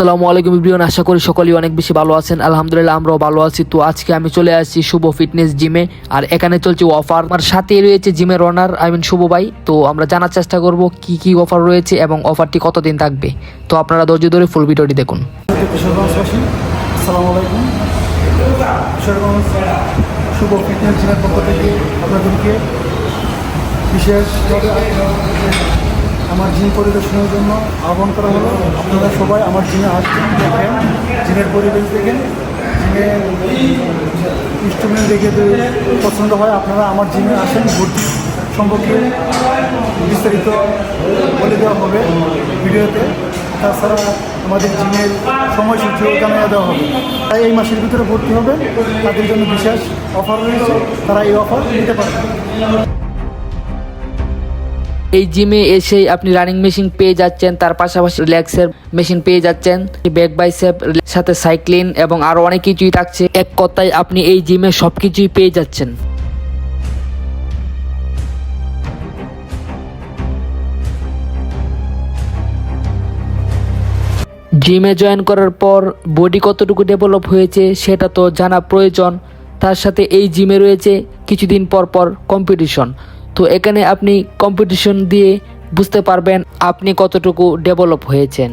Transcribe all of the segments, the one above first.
আসসালামু আলাইকুম ইব্রিয়ন আশা করি সকলেই অনেক বেশি ভালো আছেন। আলহামদুলিল্লাহ, আমরাও ভালো আছি। তো আজকে আমি চলে আসছি শুভ ফিটনেস জিমে আর এখানে চলছে অফার আমার সাথে রয়েছে জিমের ওনার আই মিন শুভ ভাই। তো আমরা জানার চেষ্টা করব কি কি অফার রয়েছে এবং অফারটি কতদিন থাকবে। তো আপনারা ধৈর্য ধরে ফুল ভিডিওটি দেখুন। শুভ ফিটনেস জিমের পক্ষ থেকে আপনাদেরকে বিশেষভাবে আমার জিম পরিদর্শনের জন্য আহ্বান করা হলো। আপনারা সবাই আমার জিমে আসছেন দেখেন জিমের পরিবেশ দেখেন জিমে ইনস্ট্রুমেন্ট দেখে পছন্দ হয়, আপনারা আমার জিমে আসেন, ভর্তি সম্পর্কে বিস্তারিত বলে দেওয়া হবে ভিডিওতে। তাছাড়া আমাদের জিমের সময়সূচিও জানিয়ে দেওয়া হবে। তাই এই মাসের ভিতরে ভর্তি হবে তাদের জন্য বিশেষ অফার রয়েছে, তারা এই অফার নিতে পারবে এই জিমে এসেই আপনি রানিং মেশিন পেয়ে যাচ্ছেন, তার পাশাপাশি রিল্যাক্সের মেশিন পেয়ে যাচ্ছেন ব্যাক বাইসেপ সাথে সাইক্লিন এবং আরও অনেক কিছুই থাকছে। এক কথায় আপনি এই জিমে সবকিছুই পেয়ে যাচ্ছেন। জিমে জয়েন করার পর বডি কতটুকু ডেভেলপ হয়েছে সেটা তো জানা প্রয়োজন। তার সাথে এই জিমে রয়েছে কিছুদিন পর পর কম্পিটিশন তো এখানে আপনি কম্পিটিশন দিয়ে বুঝতে পারবেন আপনি কতটুকু ডেভেলপ হয়েছেন।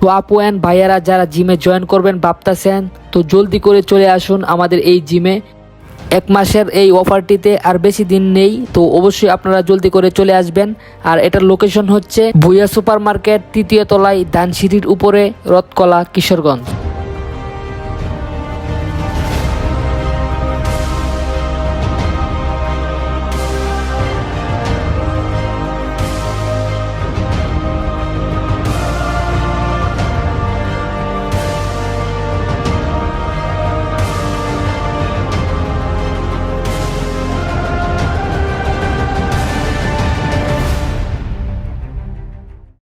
তো আপু অ্যান্ড ভাইয়ারা যারা জিমে জয়েন করবেন ভাবতেছেন, তো জলদি করে চলে আসুন আমাদের এই জিমে এক মাসের এই অফারটিতে আর বেশি দিন নেই, তো অবশ্যই আপনারা জলদি করে চলে আসবেন। আর এটার লোকেশন হচ্ছে ভুইয়া সুপার মার্কেট তৃতীয় তলায় দানসিঁড়ির উপরে রথকলা কিশোরগঞ্জ।